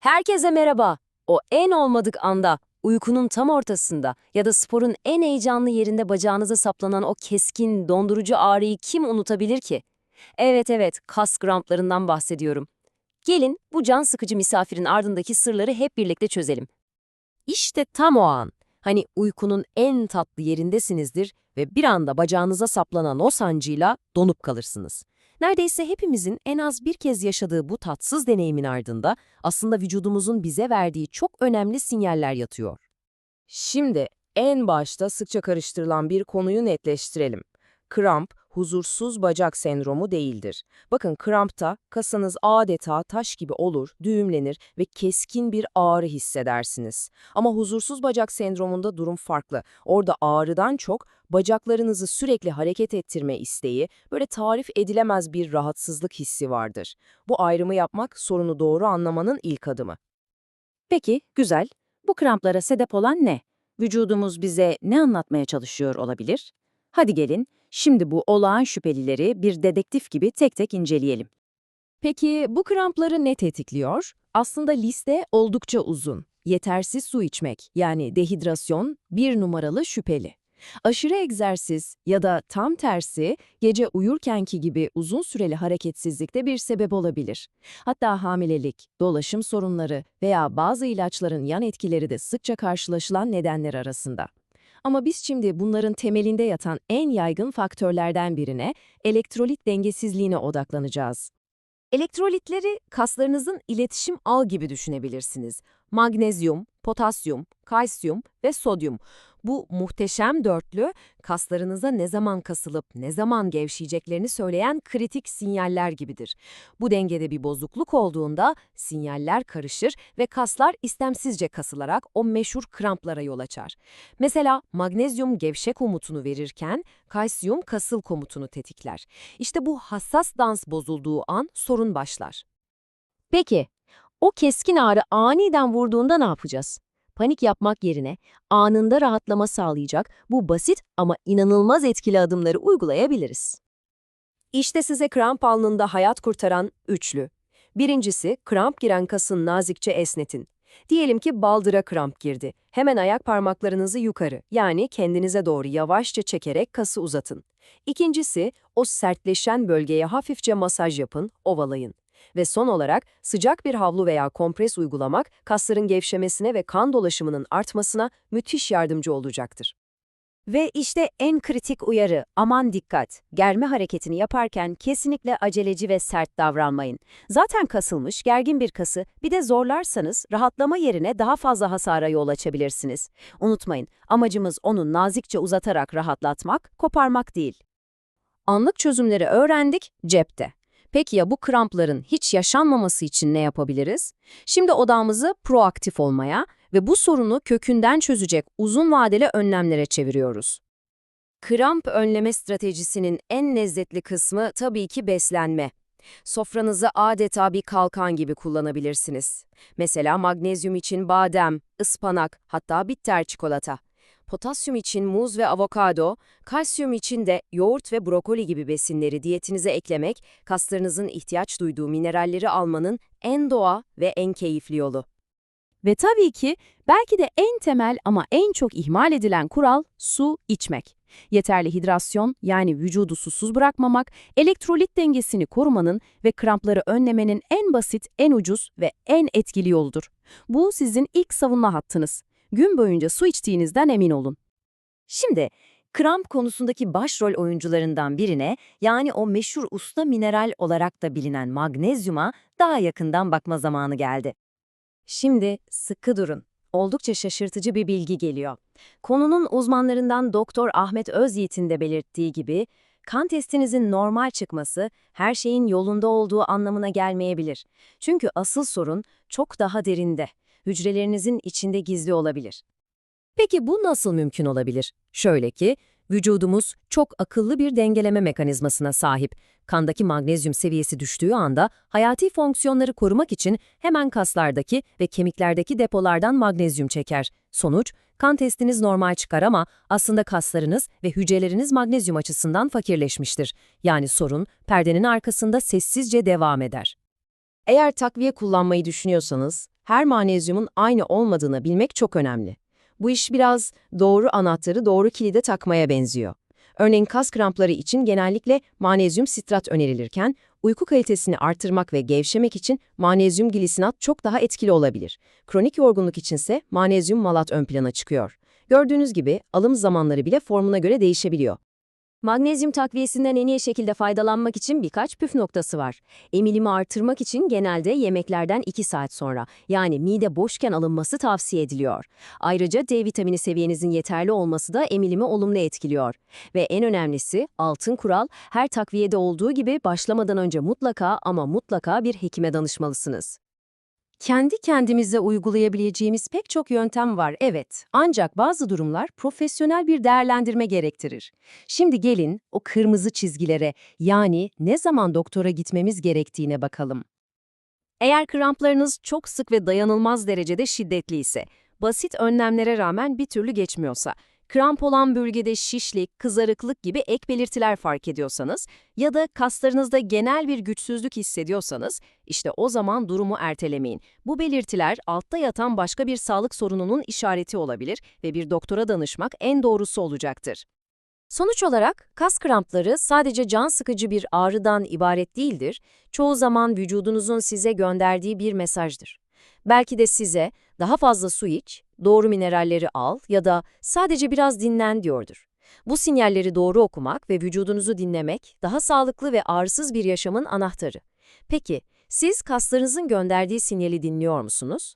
Herkese merhaba. O en olmadık anda, uykunun tam ortasında ya da sporun en heyecanlı yerinde bacağınıza saplanan o keskin, dondurucu ağrıyı kim unutabilir ki? Evet evet, kas kramplarından bahsediyorum. Gelin bu can sıkıcı misafirin ardındaki sırları hep birlikte çözelim. İşte tam o an. Hani uykunun en tatlı yerindesinizdir ve bir anda bacağınıza saplanan o sancıyla donup kalırsınız. Neredeyse hepimizin en az bir kez yaşadığı bu tatsız deneyimin ardında aslında vücudumuzun bize verdiği çok önemli sinyaller yatıyor. Şimdi en başta sıkça karıştırılan bir konuyu netleştirelim. Kramp, huzursuz bacak sendromu değildir. Bakın krampta kasanız adeta taş gibi olur, düğümlenir ve keskin bir ağrı hissedersiniz. Ama huzursuz bacak sendromunda durum farklı. Orada ağrıdan çok bacaklarınızı sürekli hareket ettirme isteği, böyle tarif edilemez bir rahatsızlık hissi vardır. Bu ayrımı yapmak sorunu doğru anlamanın ilk adımı. Peki, güzel. Bu kramplara sebep olan ne? Vücudumuz bize ne anlatmaya çalışıyor olabilir? Hadi gelin, şimdi bu olağan şüphelileri bir dedektif gibi tek tek inceleyelim. Peki bu krampları ne tetikliyor? Aslında liste oldukça uzun. Yetersiz su içmek yani dehidrasyon bir numaralı şüpheli. Aşırı egzersiz ya da tam tersi gece uyurkenki gibi uzun süreli hareketsizlik de bir sebep olabilir. Hatta hamilelik, dolaşım sorunları veya bazı ilaçların yan etkileri de sıkça karşılaşılan nedenler arasında. Ama biz şimdi bunların temelinde yatan en yaygın faktörlerden birine, elektrolit dengesizliğine odaklanacağız. Elektrolitleri kaslarınızın iletişim ağ gibi düşünebilirsiniz. Magnezyum, potasyum, kalsiyum ve sodyum. Bu muhteşem dörtlü kaslarınıza ne zaman kasılıp ne zaman gevşeyeceklerini söyleyen kritik sinyaller gibidir. Bu dengede bir bozukluk olduğunda sinyaller karışır ve kaslar istemsizce kasılarak o meşhur kramplara yol açar. Mesela magnezyum gevşe komutunu verirken kalsiyum kasıl komutunu tetikler. İşte bu hassas dans bozulduğu an sorun başlar. Peki, o keskin ağrı aniden vurduğunda ne yapacağız? Panik yapmak yerine anında rahatlama sağlayacak bu basit ama inanılmaz etkili adımları uygulayabiliriz. İşte size kramp alnında hayat kurtaran üçlü. Birincisi, kramp giren kasın nazikçe esnetin. Diyelim ki baldıra kramp girdi. Hemen ayak parmaklarınızı yukarı, yani kendinize doğru yavaşça çekerek kası uzatın. İkincisi, o sertleşen bölgeye hafifçe masaj yapın, ovalayın. Ve son olarak sıcak bir havlu veya kompres uygulamak kasların gevşemesine ve kan dolaşımının artmasına müthiş yardımcı olacaktır. Ve işte en kritik uyarı, aman dikkat. Germe hareketini yaparken kesinlikle aceleci ve sert davranmayın. Zaten kasılmış, gergin bir kası bir de zorlarsanız rahatlama yerine daha fazla hasara yol açabilirsiniz. Unutmayın, amacımız onu nazikçe uzatarak rahatlatmak, koparmak değil. Anlık çözümleri öğrendik, cepte. Peki ya bu krampların hiç yaşanmaması için ne yapabiliriz? Şimdi odamızı proaktif olmaya ve bu sorunu kökünden çözecek uzun vadeli önlemlere çeviriyoruz. Kramp önleme stratejisinin en lezzetli kısmı tabii ki beslenme. Sofranızı adeta bir kalkan gibi kullanabilirsiniz. Mesela magnezyum için badem, ıspanak, hatta bitter çikolata. Potasyum için muz ve avokado, kalsiyum için de yoğurt ve brokoli gibi besinleri diyetinize eklemek, kaslarınızın ihtiyaç duyduğu mineralleri almanın en doğa ve en keyifli yolu. Ve tabii ki belki de en temel ama en çok ihmal edilen kural su içmek. Yeterli hidrasyon yani vücudu susuz bırakmamak, elektrolit dengesini korumanın ve krampları önlemenin en basit, en ucuz ve en etkili yoludur. Bu sizin ilk savunma hattınız. Gün boyunca su içtiğinizden emin olun. Şimdi kramp konusundaki başrol oyuncularından birine yani o meşhur usta mineral olarak da bilinen magnezyuma daha yakından bakma zamanı geldi. Şimdi sıkı durun. Oldukça şaşırtıcı bir bilgi geliyor. Konunun uzmanlarından Doktor Ahmet Özyiğit'in de belirttiği gibi, kan testinizin normal çıkması her şeyin yolunda olduğu anlamına gelmeyebilir. Çünkü asıl sorun çok daha derinde. Hücrelerinizin içinde gizli olabilir. Peki bu nasıl mümkün olabilir? Şöyle ki, vücudumuz çok akıllı bir dengeleme mekanizmasına sahip. Kandaki magnezyum seviyesi düştüğü anda hayati fonksiyonları korumak için hemen kaslardaki ve kemiklerdeki depolardan magnezyum çeker. Sonuç, kan testiniz normal çıkar ama aslında kaslarınız ve hücreleriniz magnezyum açısından fakirleşmiştir. Yani sorun perdenin arkasında sessizce devam eder. Eğer takviye kullanmayı düşünüyorsanız, her manezyumun aynı olmadığını bilmek çok önemli. Bu iş biraz doğru anahtarı doğru kilide takmaya benziyor. Örneğin kas krampları için genellikle manezyum sitrat önerilirken, uyku kalitesini artırmak ve gevşemek için manezyum glisinat çok daha etkili olabilir. Kronik yorgunluk içinse manezyum malat ön plana çıkıyor. Gördüğünüz gibi alım zamanları bile formuna göre değişebiliyor. Magnezyum takviyesinden en iyi şekilde faydalanmak için birkaç püf noktası var. Emilimi artırmak için genelde yemeklerden 2 saat sonra, yani mide boşken alınması tavsiye ediliyor. Ayrıca D vitamini seviyenizin yeterli olması da emilimi olumlu etkiliyor. Ve en önemlisi, altın kural, her takviyede olduğu gibi başlamadan önce mutlaka ama mutlaka bir hekime danışmalısınız. Kendi kendimize uygulayabileceğimiz pek çok yöntem var, evet. Ancak bazı durumlar profesyonel bir değerlendirme gerektirir. Şimdi gelin o kırmızı çizgilere, yani ne zaman doktora gitmemiz gerektiğine bakalım. Eğer kramplarınız çok sık ve dayanılmaz derecede şiddetli ise, basit önlemlere rağmen bir türlü geçmiyorsa, kramp olan bölgede şişlik, kızarıklık gibi ek belirtiler fark ediyorsanız ya da kaslarınızda genel bir güçsüzlük hissediyorsanız, işte o zaman durumu ertelemeyin. Bu belirtiler altta yatan başka bir sağlık sorununun işareti olabilir ve bir doktora danışmak en doğrusu olacaktır. Sonuç olarak kas krampları sadece can sıkıcı bir ağrıdan ibaret değildir, çoğu zaman vücudunuzun size gönderdiği bir mesajdır. Belki de size daha fazla su iç, doğru mineralleri al ya da sadece biraz dinlen diyordur. Bu sinyalleri doğru okumak ve vücudunuzu dinlemek daha sağlıklı ve ağrısız bir yaşamın anahtarı. Peki, siz kaslarınızın gönderdiği sinyali dinliyor musunuz?